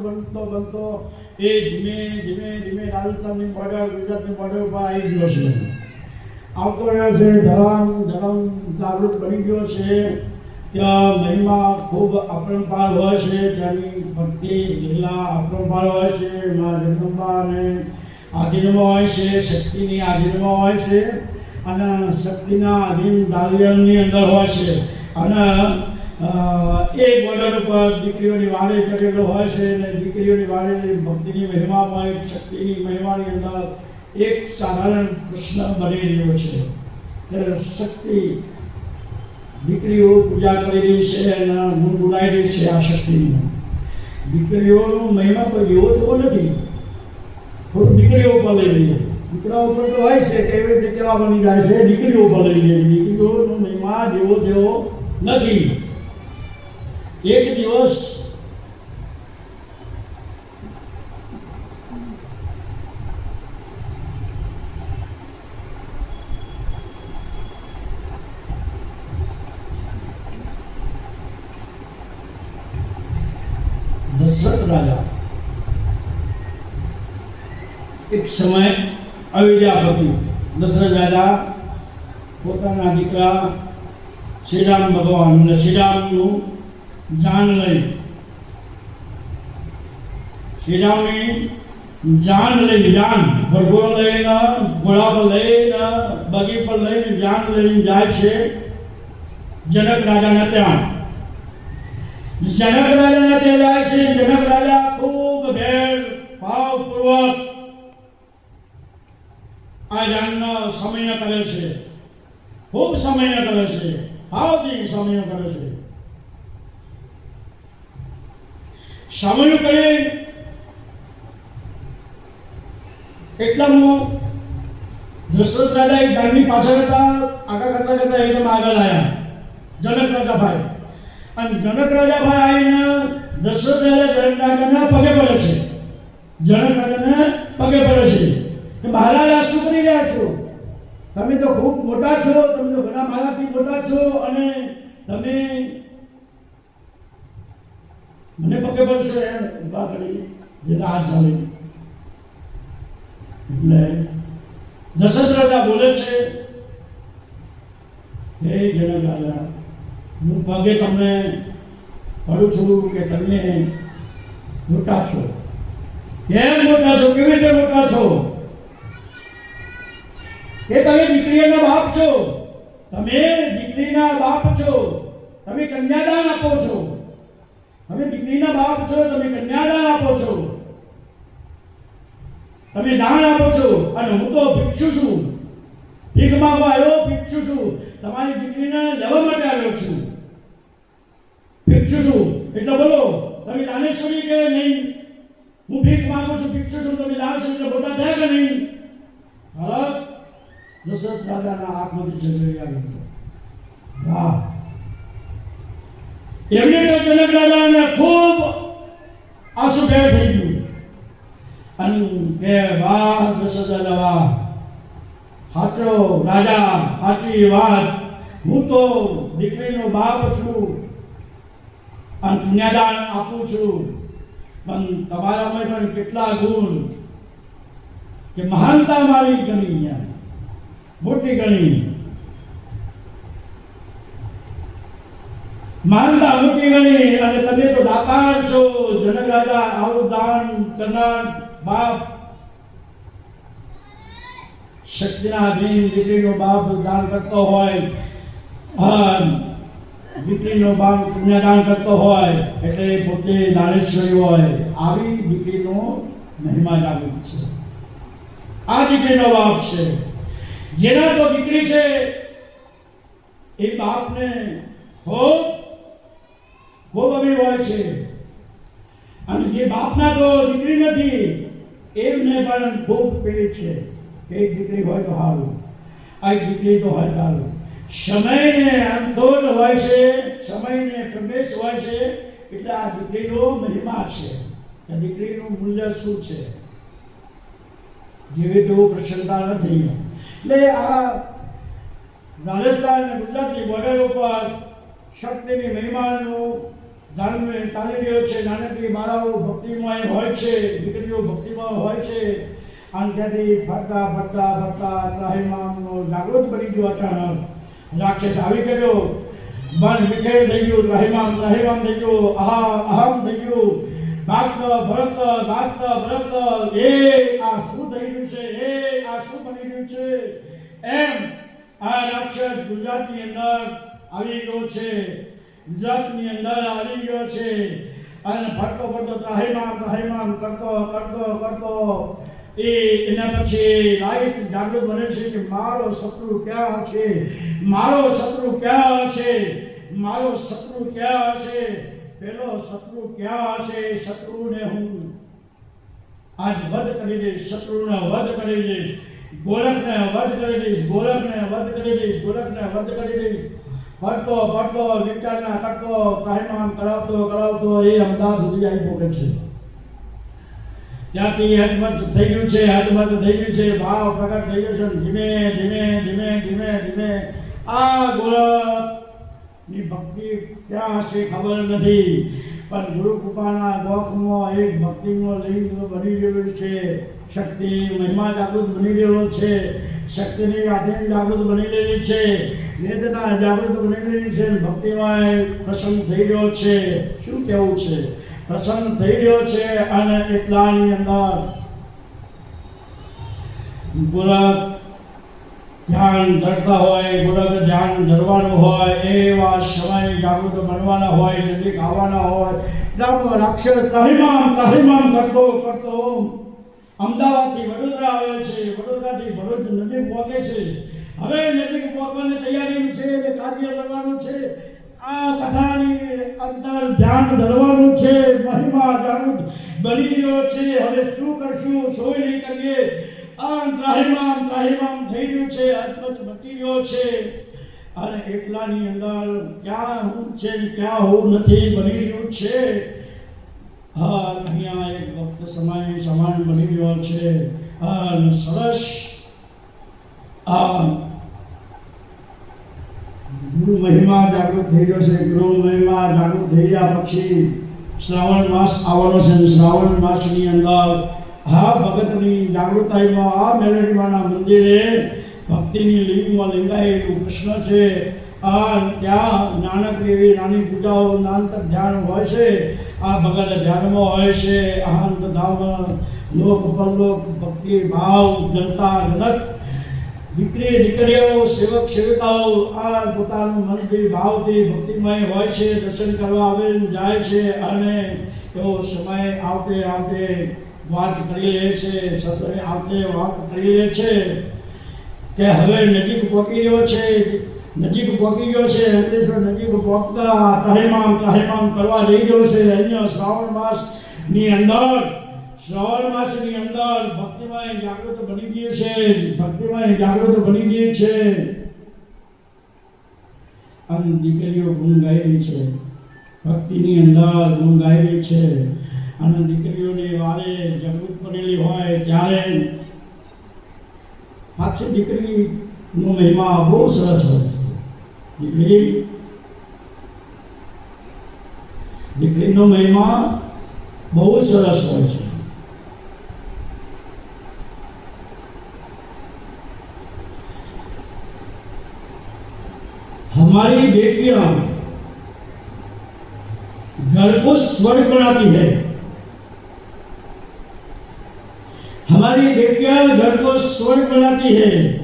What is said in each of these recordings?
બનતો બનતો, એ ધીમે ધીમે ધીમે રાજસ્થાનની બોર્ડર ગુજરાતની બોર્ડર ઉપર આવી ગયો છે. આવતો રહ્યો છે, ધરમ ધરમ જાગૃત બની ગયો છે. ત્યાં મહિમા ખૂબ અપરંપાર હોય છે, ત્યાંની ભક્તિ, લીલા અપરંપાર હોય છે, મા જગદંબા અને આધીનમાં હોય છે, શક્તિની આધીનમાં હોય છે. અને શક્તિના આધીન દાલિયલની અંદર હોય છે. અને અ, એ બોર્ડર ઉપર દીકરીઓની વાડે ચડેલો હોય છે અને દીકરીઓની વાડેની ભક્તિની મહિમામાં એક શક્તિની મહિમાની અંદર એક સાધારણ પ્રશ્ન બની રહ્યો છે. શક્તિ દીકરીઓ પૂજા કરી રહી છે અને ગુણગુણાઈ રહી છે આ શક્તિની. દીકરીઓનો મહિમા કોઈ એવો તેવો નથી. થોડું દીકરીઓ ઉપર લઈ લઈએ દીકરા ઉપર તો હોય છે કેવી રીતે કેવા બની જાય છે? દીકરીઓ ઉપર લઈ લઈએ દીકરીઓનો મહિમા જેવો જેવો નથી. એક દિવસ દશરથ રાજા એક સમય અયોધ્યાપતિ દશરથ રાજા પોતાના દીકરા શ્રીરામ ભગવાન અને શ્રીરામનું જાન લઈ શ્રીરામની જાન લઈને જાન ભરઘોડો લઈને ઘોડા પર લઈને બગી પર લઈને જાન લઈને જાય છે જનક રાજાના ત્યાં જનક રાજાના ત્યાં જાય છે જનક રાજા ખૂબ ભેર ભાવપૂર્વક આ જાનનો સમય કરે છે ખૂબ સમય કરે છે ભાવથી સમય કરે છે કરી એટલામાં દશરથ દાદા એક જાનની પાછળ હતા, આગળ કરતા કરતા એકદમ આગળ આવ્યા. જનક રાજાભાઈ. અને જનક રાજાભાઈ આવીને દશરથ રાજા જનક રાજાના પગે પડે છે. જનક રાજાને પગે પડે છે. આ શું કરી રહ્યા છો? તમે તો ખૂબ મોટા છો, તમે તો ઘણા મારાથી મોટા છો અને તમે મને પગે પડશે ઊભા કરી, જેના હાથ ચાલે એટલે દશરથ રાજા બોલે છે, હે જનક રાજા હું પગે તમને પડું છું કે તમે મોટા છો? કેમ મોટા છો? કેવી રીતે મોટા છો? કે તમે દીકરીના બાપ છો? તમે દીકરીના બાપ છો? તમે કન્યાદાન આપો છો? તમે દીકરીના બાપ છો, તમે કન્યાદાન આપો છો. તમે દાન આપો છો. અને હું તો ભિક્ષુ છું. ભીખ માંગવા આવ્યો, ભિક્ષુ છું. તમારી દીકરીને લેવા માટે આવ્યો છું. ભિક્ષુ છું. એટલે બોલો, તમે દાનેશ્વરી કે નહીં? હું ભીખ માંગુ છું, ભિક્ષુ છું. તમે દાન છો એટલે બોલતા થયા કે નહીં? હરક દશરથ દાદાના આંખમાંથી જગરી આવી વાહ. એમને તો જનક દાદાને ખૂબ આંસુભેર થઈ ગયું. અને કે વાહ દશરથ વાહ હાચો રાજા, હાચી વાત. હું તો દીકરીનો બાપ છું અને કન્યાદાન આપું છું. પણ તમારામાં પણ કેટલા ગુણ કે મહાનતા મારી ગણી મોટી ગણી. માનતા ગણી અને તમે તો દાતાર છો. જનક આવું દાન કરનાર બાપ. શક્તિના અધીન દીકરીનો બાપ દાન કરતો હોય. દીકરીનો બાપ પુણ્યદાન કરતો હોય. એટલે પોતે દાનેશ્વરી હોય. આવી દીકરીનો મહિમા જાગૃત છે. આ દીકરીનો બાપ છે. જેના તો દીકરી છે, એ બાપને ખૂબ ખૂબ અમીર હોય છે. અને જે બાપના તો દીકરી નથી, એમને પણ ખૂબ પીડિત છે. એક દીકરી હોય તો સારું, આ દીકરી તો હોય સારું. સમયને અંતોલ હોય છે, સમયને પ્રવેશ હોય છે, એટલે આ દીકરીનો મહિમા છે. દીકરીનું મૂલ્ય શું છે? જેવી તેવું પ્રસન્નતા નથી. એટલે આ રાજસ્થાન અને ગુજરાતની બોર્ડર ઉપર શક્તિની મહિમાનું ચાલી રહ્યો છે, નાનકડી બાળાઓ ભક્તિમય હોય છે, દીકરીઓ ભક્તિમય હોય છે. અને ત્યાંથી ફરતા ફરતા ફરતા ત્રાહીમાનો જાગૃત બની ગયો અચાનક. રાક્ષસ આવી ગયો મન વિખેર થઈ ગયું, ત્રાહીમામ ત્રાહીમામ થઈ ગયો. આહા અહમ થઈ ગયું. ભાગત ભરત ભાગત ભરત, એ આ શું થઈ ગયું છે? એ આ શું બની ગયું છે? એમ આ રાક્ષસ ગુજરાતની અંદર આવી ગયો છે. ગુજરાતની અંદર આવી ગયો છે. અને ફરતો ફરતો ત્રાહીમામ ત્રાહીમામ કરતો કરતો કરતો. એ એના પછી લાઈટ જાગૃત બને છે કે મારો શત્રુ ક્યાં છે? મારો શત્રુ ક્યાં છે? મારો શત્રુ ક્યાં છે? પેલો શત્રુ ક્યાં છે? શત્રુને હું આજ વધ કરી દઈશ, શત્રુને વધ કરી દઈશ ગોરખને વધ કરી દઈશ ગોરખને વધ કરી દઈશ ગોરખને વધ કરી દઈશ. ફરતો ફરતો વિચારણા કરતો કાયમાન કરાવતો કરાવતો, એ અમદાવાદ સુધી આવી પહોંચે છે. ત્યાંથી હજમત થઈ ગયું છે હજમત થઈ ગયું છે, ભાવ પ્રગટ થઈ ગયો છે ધીમે ધીમે ધીમે ધીમે ધીમે આ ગોરખની ભક્તિ ક્યાં હશે ખબર નથી. પણ ગુરુ કૃપાના ગોખમાં એક ભક્તિનો લિંગ બની ગયો છે. શક્તિ મહિમા જાગૃત બની ગયો છે. શક્તિની આધીન જાગૃત બની રહેલી છે. વેદના જાગૃત બની ગયેલી છે. ભક્તિમાં પ્રસન્ન થઈ રહ્યો છે. શું કહેવું છે? પ્રસન્ન થઈ રહ્યો છે અને એટલાની અંદર ગુરક ધ્યાન ધરતા હોય ગુરક ધ્યાન ધરવાનું હોય, એવા સમય જાગૃત બનવાના હોય, નજીક આવવાના હોય ત્યાં રાક્ષસ તહિમામ તહિમામ કરતો કરતો અમદાવાદથી વડોદરા આવે છે, વડોદરાથી ભરૂચ નજીક પહોંચે છે. હવે નજીક પહોંચવાની તૈયારી છે એટલે કાર્ય કરવાનું છે. આ કથાની અંદર ધ્યાન ધરવાનું છે, મહિમા જાગૃત બની રહ્યો છે. હવે શું કરશું શું નહીં કરીએ. આમ ત્રાહિમામ ત્રાહિમામ થઈ રહ્યું છે અદમત બની રહ્યો છે. અને એકલાની અંદર ક્યાં હું છે ક્યાં હું નથી બની રહ્યું છે. હા અહીંયા એક ભક્ત સમય સમાન બની રહ્યો છે. અને સરસ. આ ગુરુ મહિમા જાગૃત થઈ ગયો છે. ગુરુ મહિમા જાગૃત થઈ ગયા પછી શ્રાવણ માસ આવવાનો છે શ્રાવણ માસની અંદર હા, ભગતની જાગૃતાઈમાં આ મેલડીમાના મંદિરે ભક્તિની લિંગમાં લિંગાયેલું કૃષ્ણ છે. આ ત્યાં નાનકડી એવી નાની પૂજાઓ નાનક ધ્યાન હોય છે. આ ભગત ધ્યાનમાં હોય છે. અહંત ધામ લોક પરલોક, ભક્તિ ભાવ, જનતા જનક દીકરી દીકરીઓ, સેવક સેવિકાઓ, આ પોતાનું મનથી, ભાવથી, ભક્તિમય હોય છે. દર્શન કરવા આવે જાય છે અને એવો સમય આવતે આવતે વાત કરી લે છે આવતે વાત કરી લે છે કે હવે નજીક પહોંચી ગયો છે, નજીક પહોંચી ગયો છે અંકલેશ્વર નજીક પહોંચતા તહેમામ તહેમામ કરવા જઈ ગયો છે. અહીંયા શ્રાવણ માસની અંદર, શ્રાવણ માસની અંદર ભક્તિમય જાગૃત બની ગઈ છે, ભક્તિમય જાગૃત બની ગઈ છે. અને દીકરીઓ ગુણ ગાયેલી છે, ભક્તિની અંદર ગુણ ગાયેલી છે. અને દીકરીઓની વારે જાગૃત બનેલી હોય ત્યારે પાછી દીકરીનો મહિમા બહુ સરસ હોય છે દીકરી દીકરીનો મહિમા બહુ સરસ હોય છે हमारी बेटियां घर को स्वर्ग बनाती है हमारी बेटियाँ घर को स्वर्ग बनाती है।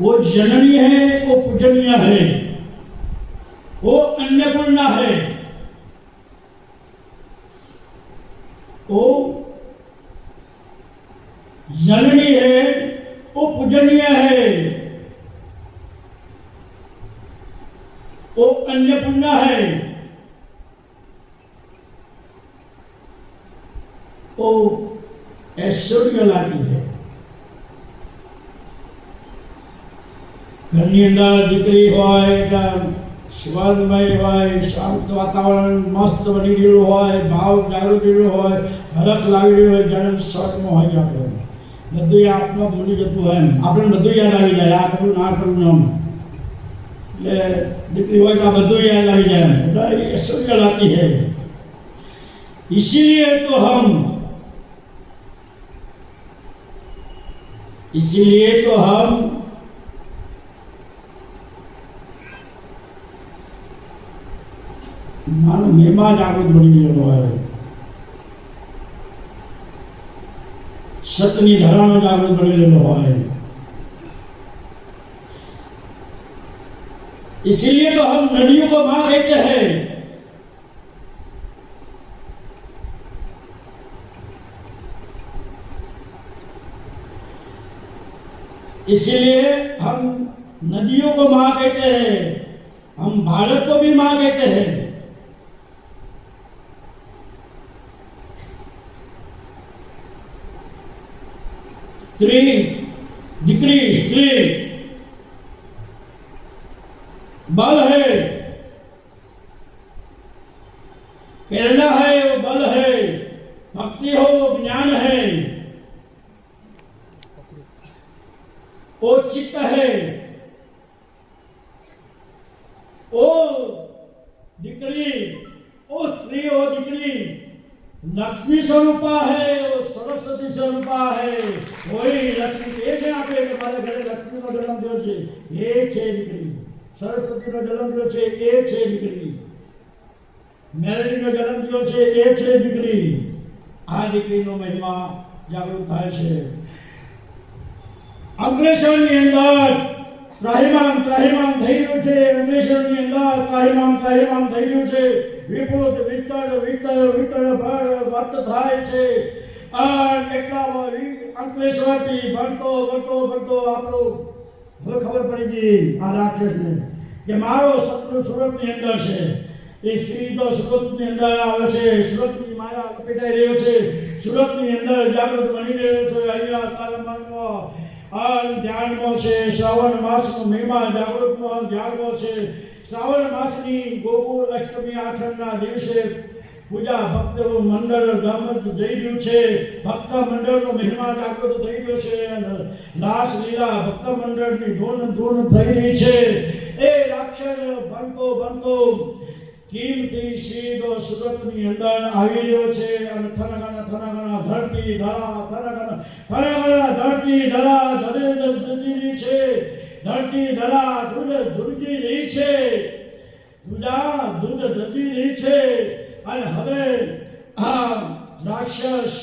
वो जननी है, वो पूजनीय है। वो अन्नपूर्णा है। वो जननी है, वो पूजनीय है। वो अन्नपूर्णा है। ઐશ્વર્ય લાગ્યું છે ઘરની અંદર દીકરી હોય એટલે સ્વર્ણમય હોય, શાંત વાતાવરણ, મસ્ત બની ગયેલું હોય, ભાવ જાગૃતિ હોય હરક લાગી રહ્યું હોય જ્યારે શોખમાં હોય આપણે. બધું આત્મા ભૂલી જતું હોય એમ. આપણે બધું યાદ આવી જાય, આ કરવું ના કરવું એમ એટલે દીકરી હોય તો બધું યાદ આવી જાય એમ. એટલે ઐશ્વર્ય લાગતી છે ઇસીલીએ તો હમ. इसीलिए तो हम માનો મહેમાન જાગૃત બની ગયેલો હોય સતની ધરાનો જાગૃત બની ગયેલો હોય इसीलिए तो हम नदियों को मां कहते हैं इसीलिए हम नदियों को माँ कहते हैं, हम भारत को भी माँ कहते हैं। स्त्री, दिकरी, स्त्री, बल है, प्रेरणा है। લક્ષ્મી સ્વરૂપા હે સરસ્વતી સ્વરૂપા હે કોઈ લક્ષ્મી એ છે આપણે કે મારા ઘરે લક્ષ્મીનો જન્મ થયો છે એ છે દીકરી સરસ્વતીનો થયો છે એ છે દીકરી જન્મ થયો છે એ છે દીકરી આ દીકરીનો મહિમા જાગૃત થાય છે અંકલેશ્વરની અંદર ત્રાહિમામ ત્રાહિમામ થઈ રહ્યું છે અંકલેશ્વરની અંદર ત્રાહિમામ ત્રાહિમામ થઈ રહ્યું છે વિતરણ વિતર વિતર ભળ વર્ત થાય છે. આ એટલામાં અંકલેશ્વરથી ભણતો ભણતો ભણતો આપણો, હવે ખબર પડી ગઈ આ રાક્ષસને, કે મારો શત્રુ સુરતની અંદર છે. એ સીધો સુરતની અંદર આવે છે. સુરતની માયા લપેટાઈ રહ્યો છે. સુરતની અંદર જાગૃત બની રહ્યો છે. અહીંયા તારા મનમાં ધ્યાનમાં છે. શ્રાવણ માસનો મહિમા જાગૃતમાં ધ્યાનમાં છે. શ્રાવણ માસની ગોકુળ અષ્ટમી આઠમના દિવસે પૂજા ભક્તનું મંડળ ગામત થઈ રહ્યું છે. ભક્ત મંડળનો મહિમા જાગૃત થઈ ગયો છે રાસ લીલા ભક્ત મંડળની ધૂન ધૂન થઈ રહી છે. એ રાક્ષસ બનતો બનતો કિંમતી સીધો સુરતની અંદર આવી રહ્યો છે અને થનગન થનગન ધરતી ધરા, થનગન થનગન ધરતી ધરા ધરે ધરી છે. ધરતી ધરા ધૂળ ધૂળકી રહી છે. ધુજા દૂધ ધરતી રહી છે. અને હવે આ રાક્ષસ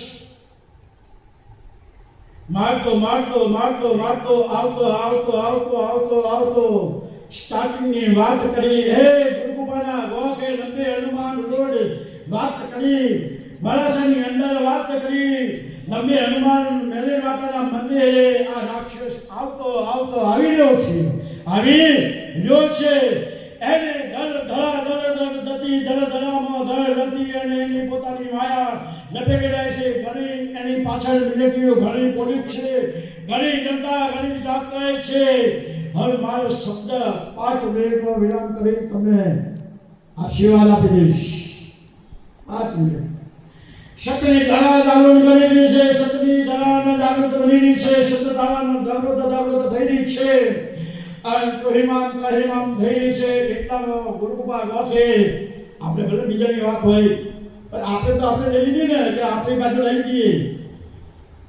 મારતો મારતો મારતો મારતો, આવતો આવતો આવતો આવતો આવતો. સ્ટાર્ટિંગની વાત કરી, હે ગુરુકુપાના ગોખે લંબે હનુમાન રોડ. વાત કરી બરાસાની અંદર વાત કરી લંબે હનુમાન મેલી માતાના મંદિરે આ રાક્ષસ આવતો આવતો આવી રહ્યો છે. આવી રહ્યો છે. એને ધડ ધળા ધળ ધળ દતી ધળ ધળામાં ધળ ધતી અને એની પોતાની માયા લપેટી છે. ઘણી એની પાછળ મિલિટરીઓ ઘણી પોલીસ છે. ઘણી જનતા, ઘણી જાગૃત છે. હવે મારો શબ્દ પાંચ મિનિટનો વિરામ કરી તમને આશીર્વાદ આપી દઈશ. પાંચ મિનિટ. સતની દાણા જાગૃત બની રહી છે, સતની ધરાના જાગૃત બની રહી છે શક્તિ ધરાના જાગૃત જાગૃત થઈ રહી છે. અને ત્રહિમાન ત્રહિમાન થઈ રહી છે કેટલાનો ગુરુકૃપા ગોથે આપણે ભલે બીજાની વાત હોય, પણ આપણે તો આપણે લઈ લીધી ને, કે આપણી બાજુ લઈ જઈએ.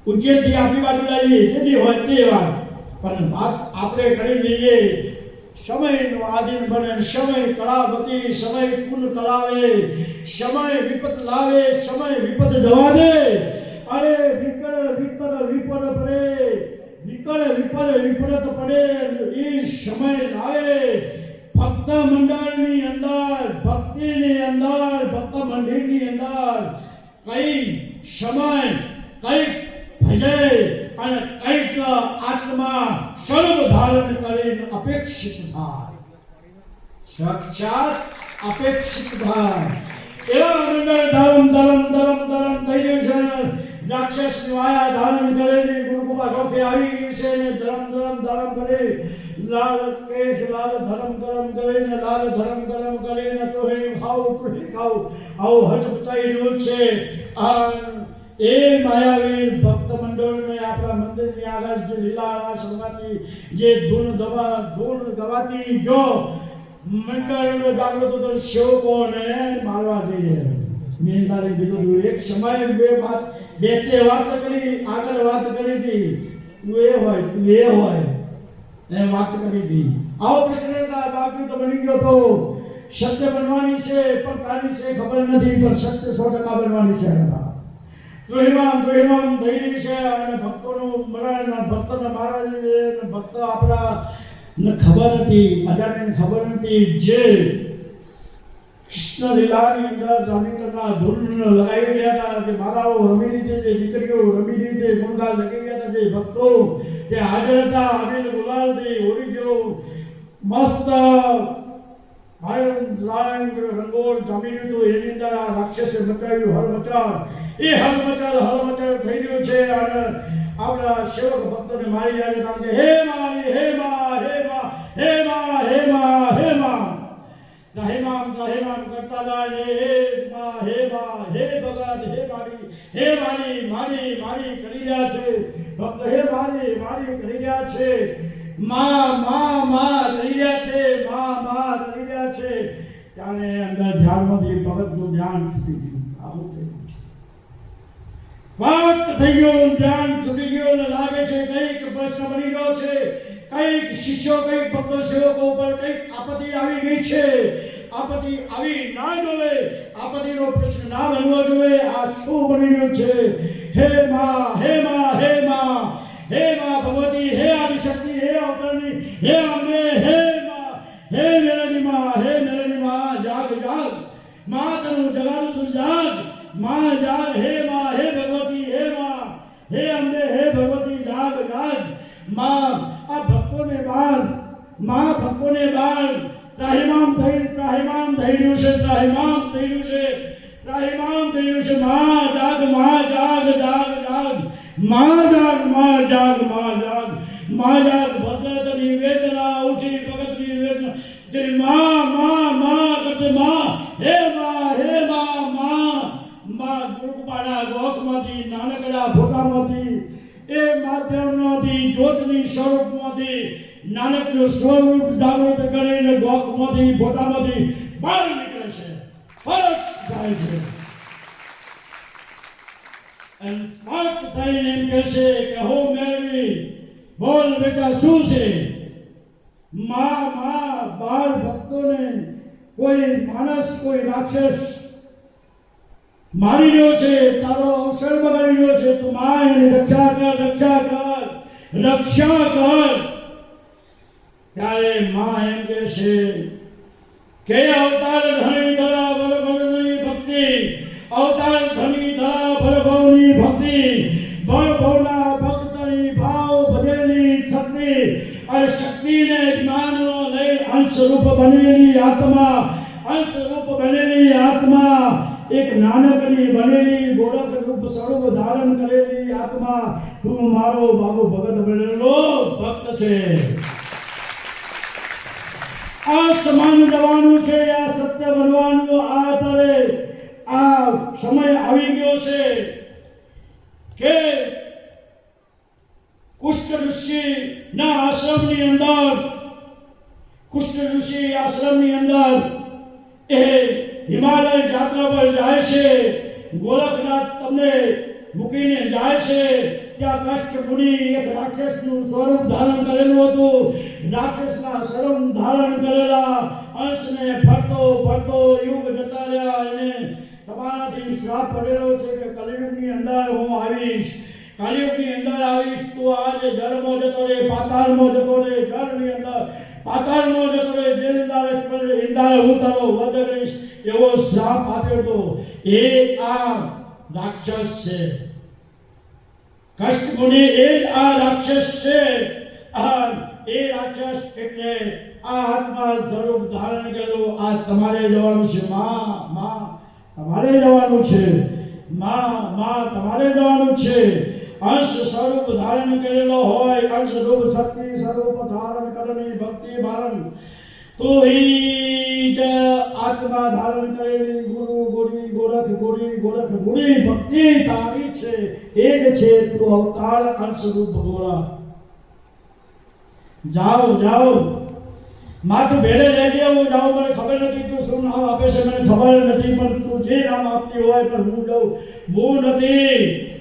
ઉજ્જૈનથી આપણી બાજુ લઈએ જેથી હોય તે વાત. પણ વાત આપણે કરી લઈએ. સમયનો આધીન બને સમય કળાવતી સમય કુલ કલાવે સમય વિપત લાવે સમય વિપત જવા દે અરે વિકળ વિપર વિપર પડે, વિકળ વિપર વિપરત પડે, એ સમય લાવે. ભક્ત મંડળની અંદર, ભક્તિની અંદર, ભક્ત મંડળની અંદર કઈ સમય કઈ ભજે અને કંઈક આત્મા સ્વરૂપ ધારણ કરીને અપેક્ષિત થાય સાક્ષાત અપેક્ષિત થાય એવા મંડળ ધરમ ધરમ ધરમ ધરમ થઈ ગયું છે રાક્ષસ માયા ધારણ કરે ને ગુરુકુપા ગોખે આવી ગયું છે ને ધરમ ધરમ ધરમ કરે લાલ કેશ લાલ ધરમ ધરમ કરીને લાલ ધરમ ધરમ કરીને તો એ ખાવ ખાવ આવું હટ બતાવી રહ્યું છે આ એ માયાવી ભક્ત મંડળને આપણા મંદિરની આગળ જે લીલા સંગાતી જે ધૂન ગવા ધૂન ગવાતી જો મંડળનો દાખલો તો સેવકોને મારવા જઈએ. મેં તારે કીધું હતું, એક સમયે બે વાત બે તે વાત કરી આગળ વાત કરી હતી. તું એ હોય તું એ હોય. એ વાત કરી હતી. આવો પ્રશ્ન બાકી તો બની ગયો તો. સત્ય બનવાની છે પણ તારી છે ખબર નથી પણ સત્ય સો ટકા બનવાની છે. ત્રિમામ ત્રિમામ થયેલી છે અને ભક્તોનું મરણ ભક્તોના મહારાજ ભક્તો આપણા ને ખબર હતી અજાણ્યાને ખબર નથી જે કૃષ્ણ લીલાની અંદર રામીકરના ધૂન લગાવી રહ્યા હતા, જે માતાઓ રમી રીતે, જે દીકરીઓ રમી રીતે ગુંડા લગાવી રહ્યા હતા, જે ભક્તો જે હાજર હતા, અનિલ ગુલાલથી હોળી જેવો મસ્ત ભાઈ રાયણ રંગોળ જમીન હતું એની અંદર આ રાક્ષસે મચાવ્યું હર મચાવ એ મચાવ હળ થઈ ગયું છે અને આપણા સેવક ભક્તોને મારી જાય કારણ કે, હે મારી, હે મા હે મા હે મા હે મા હે મા. ત્રાહિમામ ત્રાહિમામ કરતા જાય હે મા હે મા, હે ભગત, હે મારી હે મારી મારી મારી કરી રહ્યા છે. ભક્ત, હે મારી મારી કરી રહ્યા છે. મા મા મા કરી રહ્યા છે, મા મા કરી રહ્યા છે. ત્યારે અંદર ધ્યાનમાંથી ભગતનું ધ્યાન સ્થિતિ વાત થઈ ગયો ધ્યાન છૂટી ગયો અને લાગે છે કંઈક પ્રશ્ન બની ગયો છે. કંઈક શિષ્યો, કંઈક ભક્ત સેવકો ઉપર કંઈક આપત્તિ આવી ગઈ છે. આપત્તિ આવી ના જોવે, આપત્તિનો પ્રશ્ન ના બનવો જોઈએ આ શું બની રહ્યું છે? હે માં હે માં હે માં હે માં ભગવતી, હે આદિશક્તિ, હે અવતરણી, હે અમને, હે માં, હે મેરણી માં, હે મેરણી માં, જાગ જાગ. માં તનું જગાડું છું, જાગ. માં જાગ, હે માં, હે હે અંબે હે ભગવતી જાગ રાજમાં, આ ભક્તોને બાળ. માં, ભક્તોને બાળ. ત્રાહિમામ થઈ ત્રાહિમામ થઈ રહ્યું છે, ત્રાહિમામ થઈ રહ્યું છે. ત્રાહિમામ થઈ રહ્યું છે. માં, જાગમાં, જાગ જાગ જાગ. માં જાગમાં જાગમાં જાગ. માં, જાગ, ભદ્રતની વેદના, ઉઠી ભગતની વેદના. તે મા માં કરતે માં હે માં હે માં માં માં ગુરુપાડા ગોખમાંથી નાનકડા ફોટામાંથી એ માધ્યમમાંથી, જ્યોતની સ્વરૂપમાંથી નાનકનું સ્વરૂપ જાગૃત કરીને ગોખમાંથી પોતામાંથી બહાર નીકળે છે. પરત જાય છે. અને સ્પષ્ટ થઈને એમ કહે છે કે, હો મેળવી બોલ બેટા, શું છે? માં માં, બાળ ભક્તોને કોઈ માણસ, કોઈ રાક્ષસ મારી રહ્યો છે, તારો અવસર બગાડી રહ્યો છે, તું માં એની રક્ષા કર રક્ષા કર રક્ષા કર ત્યારે માં એમ કહે છે કે અવતાર ધણી ધરા ભરભવની ભક્તિ, અવતાર ધણી ધરા ભરભવની ભક્તિ ભરભવના ભક્તની ભાવ ભજેલી શક્તિ અને શક્તિને જ્ઞાનનો લઈ અંશ રૂપ બનેલી આત્મા અંશ રૂપ બનેલી આત્મા એક નાનકડી બનેલી ગોળક રૂપ સ્વરૂપ ધારણ કરેલી આત્મા. તું મારો બાબુ ભગત બનેલો ભક્ત છે. આ સમાન જવાનું છે, આ સત્ય બનવાનું આ તળે આ સમય આવી ગયો છે કે કુષ્ઠ ઋષિ ના આશ્રમની અંદર, કુષ્ઠ ઋષિ આશ્રમની અંદર એ હિમાલય યાત્રા પર જાય છે. ગોરખનાથ તમને મૂકીને જાય છે. ત્યાં કષ્ટ મુનિ એક રાક્ષસનું સ્વરૂપ ધારણ કરેલું હતું. રાક્ષસના શરમ ધારણ કરેલા અંશને ફરતો ફરતો યુગ જતા રહ્યા. એને તમારાથી શ્રાપ પડેલો છે કે કલયુગની અંદર હું આવીશ. કલયુગની અંદર આવીશ તું આજે જળમાં જતો રે પાતાળમાં જતો રે જળની અંદર પાતાળમાં જતો રે જે ઇંદારે સ્પર્શ હું તારો વધ કરીશ. એવો શ્રાપ આપ્યો હતો. એ આ રાક્ષસ છે. કષ્ટ એ આ રાક્ષસ છે. આ એ રાક્ષસ એટલે આ હાથમાં સ્વરૂપ ધારણ કરેલું આ તમારે જવાનું છે. માં માં, તમારે જવાનું છે. માં માં, તમારે જવાનું છે. અંશ સ્વરૂપ ધારણ કરેલો હોય. અંશ રૂપ શક્તિ સ્વરૂપ ધારણ કરેલી ભક્તિ, ભારણ. તો ही જ આત્મા ધારણ કરેલી ગુરુ, ગુરી, ગોરખ ગુરી ગોરખ, ગુરી, ભક્તિ તારી છે, એ જ છે તું અવતાર અંશ રૂપ ભગવાન. જાઓ જાઓ. માથું ભેળે લઈ હું જાઉં, મને ખબર નથી તું શું નામ આપે છે, મને ખબર નથી, પણ તું જે નામ આપતી હોય, પણ હું જાઉં. હું નથી.